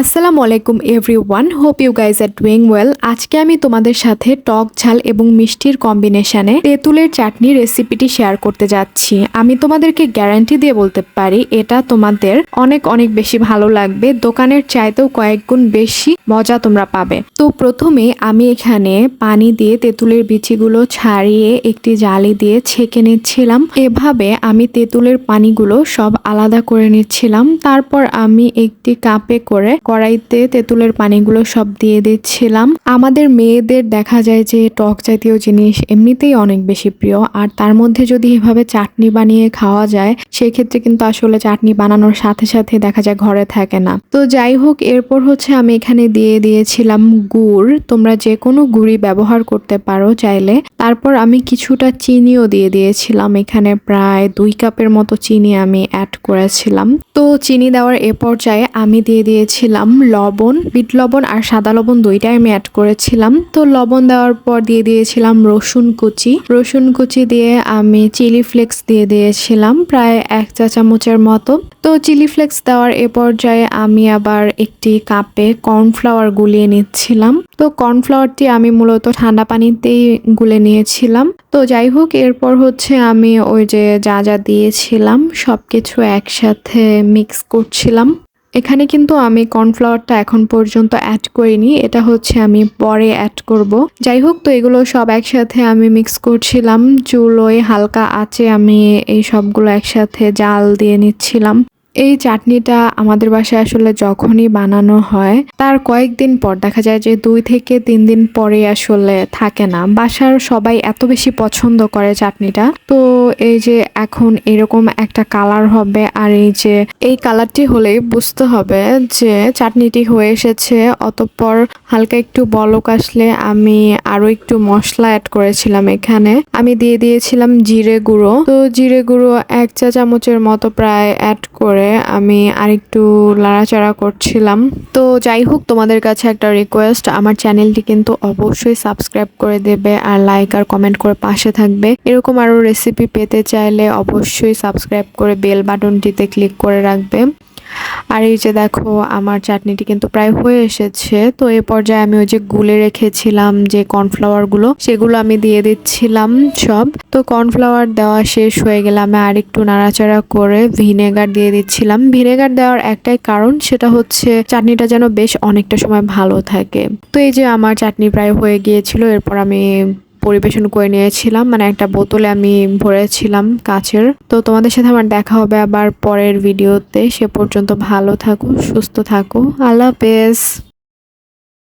আসসালামু আলাইকুম everyone, hope you guys are doing well. আজকে আমি তোমাদের সাথে টক ঝাল এবং মিষ্টির কম্বিনেশনে তেঁতুলের চাটনি রেসিপিটি শেয়ার করতে যাচ্ছি। আমি তোমাদেরকে গ্যারান্টি দিয়ে বলতে পারি, এটা তোমাদের অনেক অনেক বেশি ভালো লাগবে। দোকানের চাইতেও কয়েক গুণ বেশি মজা তোমরা পাবে। তো প্রথমে আমি এখানে পানি দিয়ে তেঁতুলের বিচিগুলো ছাড়িয়ে একটি জালি দিয়ে ছেঁকে নিচ্ছিলাম। এভাবে আমি তেঁতুলের পানিগুলো সব আলাদা করে নিচ্ছিলাম। তারপর আমি একটি কাপে করে কড়াইতে তেঁতুলের পানিগুলো সব দিয়ে দিচ্ছিলাম। আমাদের মেয়েদের দেখা যায় যে টক জাতীয় জিনিস এমনিতেই অনেক বেশি প্রিয়, আর তার মধ্যে যদি এভাবে চাটনি বানিয়ে খাওয়া যায়, সেক্ষেত্রে কিন্তু আসলে চাটনি বানানোর সাথে সাথে দেখা যায় ঘরে থাকে না। তো যাই হোক, এরপর হচ্ছে আমি এখানে দিয়ে দিয়েছিলাম গুড়। তোমরা যে কোনো গুড়ি ব্যবহার করতে পারো চাইলে। তারপর আমি কিছুটা চিনিও দিয়ে দিয়েছিলাম। এখানে প্রায় দুই কাপের মতো চিনি আমি অ্যাড করেছিলাম। তো চিনি দেওয়ার এ পর্যায়ে আমি দিয়ে দিয়েছিলাম লবণ, বিট লবণ আর সাদা লবণ দুইটাই আমি অ্যাড করেছিলাম। তো লবণ দেওয়ার পর দিয়ে দিয়েছিলাম রসুন কুচি। রসুন কুচি দিয়ে আমি চিলি ফ্লেক্স দিয়ে দিয়েছিলাম প্রায় এক চা চামচের মতো। তো চিলি ফ্লেক্স দেওয়ার এ পর্যায়ে আমি আবার একটি কাপে কর্নফ্লাওয়ার গুলিয়ে নিচ্ছিলাম। তো কর্নফ্লাওয়ারটি আমি মূলত ঠান্ডা পানিতেই গুলে নিয়েছিলাম। তো যাই হোক, এরপর হচ্ছে আমি ওই যে যা যা দিয়েছিলাম সব কিছু একসাথে মিক্স করছিলাম। এখানে কিন্তু আমি কর্নফ্লাওয়ারটা এখন পর্যন্ত অ্যাড করিনি, এটা হচ্ছে আমি পরে অ্যাড করব। যাই হোক, তো এগুলো সব একসাথে আমি মিক্স করছিলাম, চুলোয় হালকা আঁচে আমি এই সবগুলো একসাথে জাল দিয়ে নিচ্ছিলাম। এই চাটনিটা আমাদের বাসায় আসলে যখনই বানানো হয়, তার কয়েকদিন পর, দেখা যায় যে দুই থেকে তিন দিন পরে আসলে থাকে না। বাসার সবাই এত বেশি পছন্দ করে চাটনিটা। তো এই যে এখন এরকম একটা কালার হবে আর এই যে এই কালারটি হলেই বুঝতে হবে যে চাটনিটি হয়ে এসেছে। অতঃপর হালকা একটু বলক আসলে আমি আরও একটু মশলা অ্যাড করেছিলাম এখানে। আমি দিয়ে দিয়েছিলাম জিরে গুঁড়ো। তো জিরে গুঁড়ো এক চা চামচের মতো প্রায় অ্যাড করে আমি আরেকটু লাড়াচাড়া করছিলাম। তো যাই হোক, তোমাদের কাছে একটা রিকোয়েস্ট আমার চ্যানেলটি কিন্তু অবশ্যই সাবস্ক্রাইব করে দেবে আর লাইক আর কমেন্ট করে পাশে থাকবে। এরকম আরও রেসিপি পেতে চাইলে অবশ্যই সাবস্ক্রাইব করে বেল বাটনটিতে ক্লিক করে রাখবে। আর এই যে দেখো, আমার চাটনিটি কিন্তু প্রায় হয়ে এসেছে। তো এ পর্যায়ে আমি ওই যে গুলে রেখেছিলাম যে কর্নফ্লাওয়ারগুলো সেগুলো আমি দিয়ে দিচ্ছিলাম সব। তো কর্নফ্লাওয়ার দেওয়া শেষ হয়ে গেলে আমি আর নাড়াচাড়া করে ভিনেগার দিয়ে দিচ্ছিলাম। ভিনেগার দেওয়ার একটাই কারণ সেটা হচ্ছে চাটনিটা যেন বেশ অনেকটা সময় ভালো থাকে। তো এই যে আমার চাটনি প্রায় হয়ে গিয়েছিল, এরপর আমি পরিবেশন করে নিয়েছিলাম। মানে একটা বোতলে আমি ভরেছিলাম কাচের। তো তোমাদের সাথে আমার দেখা হবে আবার পরের ভিডিওতে সে পর্যন্ত ভালো থাকো, সুস্থ থাকো। আল্লাহ হাফেজ।